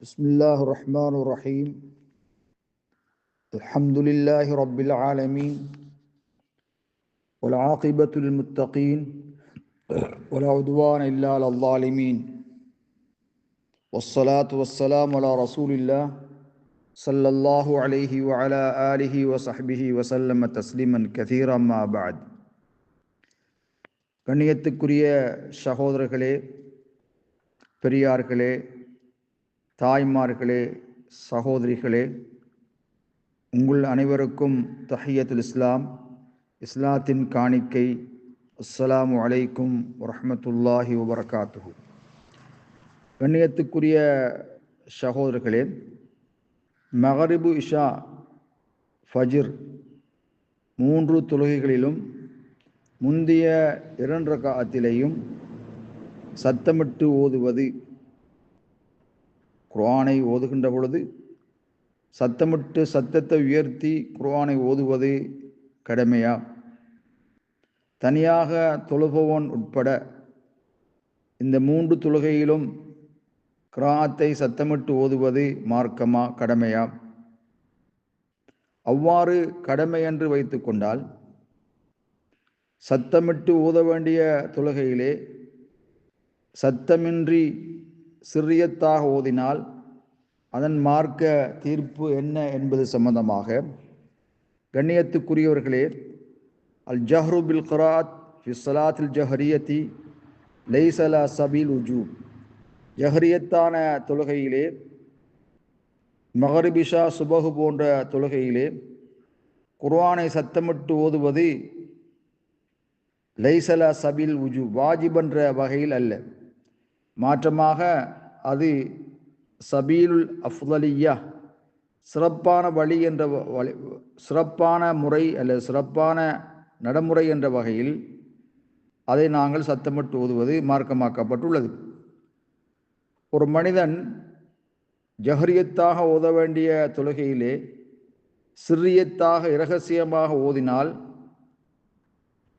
بسم الله الرحمن الرحيم الحمد لله رب العالمين والعاقبة للمتقين ولا عدوان إلا على الظالمين والصلاة والسلام على رسول الله صلى الله عليه وعلى آله وصحبه وسلم تسليما كثيرا ما بعد கண்ணியத்துக்குரிய சகோதரர்களே பெரியார்களே தாய்மார்களே சகோதரிகளே உங்கள் அனைவருக்கும் தஹியத்துல் இஸ்லாம் இஸ்லாத்தின் காணிக்கை. அஸ்ஸலாமு அலைக்கும் வரமத்துல்லாஹி வபரகாத்து கண்ணியத்துக்குரிய சகோதரர்களே மகரிபு இஷா ஃபஜிர் மூன்று தொழுகைகளிலும் முந்தைய இரண்டு காலத்திலேயும் சத்தமிட்டு ஓதுவது குர்ஆனை ஓதுகின்ற பொழுது சத்தமிட்டு சத்தத்தை உயர்த்தி குர்ஆனை ஓதுவது கடமையா? தனியாக தொழுபவன் உட்பட இந்த மூன்று தொழுகையிலும் கிராத்தை சத்தமிட்டு ஓதுவது மார்க்கமா கடமையா? அவ்வாறு கடமை என்று வைத்து கொண்டால் சத்தமிட்டு ஓத வேண்டிய தொழுகையிலே சத்தமின்றி சிறியத்தாக ஓதினால் அதன் மார்க்க தீர்ப்பு என்ன என்பது சம்பந்தமாக கண்ணியத்துக்குரியவர்களே அல் ஜஹ்ரு பில் கராத் ஃபி ஜஹரியத்தி லைசலா சபீல் உஜூ ஜஹரியத்தான தொழுகையிலே மகரிபிஷா சுபகு போன்ற தொழுகையிலே குர்வானை சத்தமிட்டு ஓதுவது லைசலா சபில் உஜு வாஜிபன்ற வகையில் அல்ல. மாற்றமாக அது சபீலுல் அஃதலியா சிறப்பான வழி என்ற வழி சிறப்பான முறை அல்லது சிறப்பான நடைமுறை என்ற வகையில் அதை நாங்கள் சத்தமிட்டு ஓதுவது மார்க்கமாக்கப்பட்டுள்ளது. ஒரு மனிதன் ஜஹரியத்தாக ஓத வேண்டிய தொழுகையிலே சிறியத்தாக இரகசியமாக ஓதினால்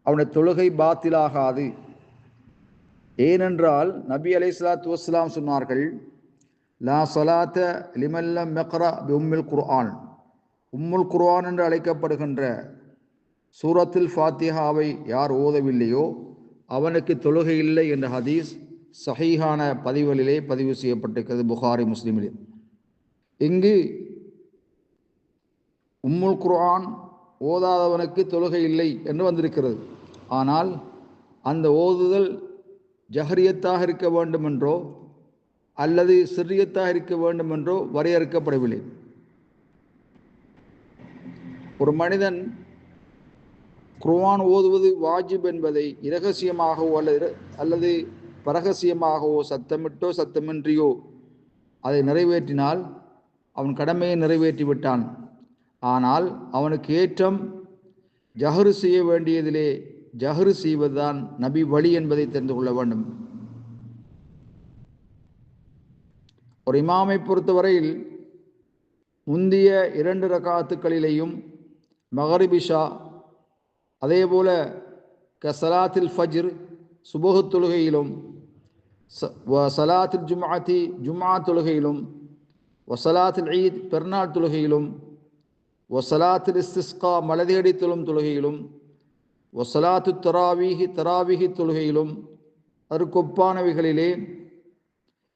அவனுடைய தொழுகை பாத்திலாகாது. ஏனென்றால் நபி அலை சலாத்து வஸ்லாம் சொன்னார்கள் லா சலாத்த லிமல்ல மெக்ரா உம்மில் குர்ஆன். உம்முல் குர்ஆன் என்று அழைக்கப்படுகின்ற சூரத்தில் ஃபாத்திஹாவை யார் ஓதவில்லையோ அவனுக்கு தொழுகை இல்லை என்ற ஹதீஸ் சஹீஹான பதிவுகளிலே பதிவு செய்யப்பட்டிருக்கிறது புகாரி முஸ்லிமிலே. இங்கு உம்முல் குர்ஆன் ஓதாதவனுக்கு தொழுகை இல்லை என்று வந்திருக்கிறது. ஆனால் அந்த ஓதுதல் ஜஹரியத்தாக இருக்க வேண்டுமென்றோ அல்லது சிறியத்தாக இருக்க வேண்டுமென்றோ வரையறுக்கப்படவில்லை. ஒரு மனிதன் குர்வான் ஓதுவது வாஜிப் என்பதை இரகசியமாகவோ அல்லது அல்லது பரகசியமாகவோ சத்தமிட்டோ சத்தமின்றியோ அதை நிறைவேற்றினால் அவன் கடமையை நிறைவேற்றி விட்டான் ஆனால் அவனுக்கு ஏற்றம் ஜஹரு செய்ய வேண்டியதிலே ஜஹரு செய்வதுதான் நபி வழி என்பதை தெரிந்து கொள்ள வேண்டும். ஒரு இமாமை பொறுத்தவரையில் முந்திய இரண்டு ரகாத்துக்களிலேயும் மகரிபிஷா அதே போல கசலாத்தில் ஃபஜ்ர் சுபகு தொழுகையிலும் சலாத்தில் ஜுமாத்தி ஜுமா தொழுகையிலும் ஒசலாத்தில் ஈத் பெருநாள் தொழுகையிலும் ஒசலாத்தில் இஸ்திஸ்கா மலதேடி தொழும் தொழுகையிலும் ஒசலாத்து தராவீஹி தராவீகி தொழுகையிலும் அதற்கொப்பானவைகளிலே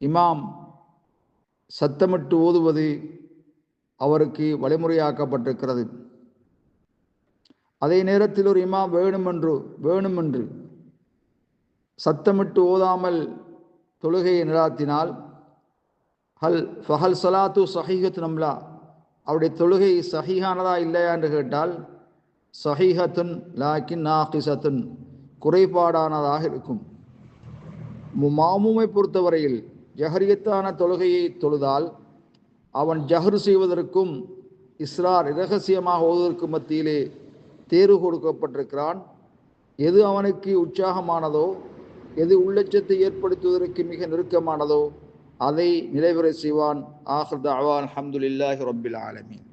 இமாம் சத்தமிட்டு ஓதுவது அவருக்கு வழிமுறையாக்கப்பட்டிருக்கிறது. அதே நேரத்தில் ஒரு இமாம் வேணுமென்று வேணுமென்று சத்தமிட்டு ஓதாமல் தொழுகையை நிராத்தினால் ஹல் ஃபஹல் சலாத்து சஹீகத் நம்லா அவருடைய தொழுகை சஹீகானதா இல்லையா என்று கேட்டால் சஹீஹத்துன் லாக்கின் நாகிசத்துன் குறைபாடானதாக இருக்கும். மாமுமை பொறுத்தவரையில் ஜஹரியத்தான தொழுகையை தொழுதால் அவன் ஜஹரு செய்வதற்கும் இஸ்ரார் இரகசியமாக ஓதுவதற்கும் மத்தியிலே தேர்வு கொடுக்கப்பட்டிருக்கிறான். எது அவனுக்கு உற்சாகமானதோ எது உள்ளச்சத்தை ஏற்படுத்துவதற்கு மிக நெருக்கமானதோ அதை நிறைவேற செய்வான். ஆஹர் தவான் அஹமதுல்லாஹி ரபில் ஆலமீன்.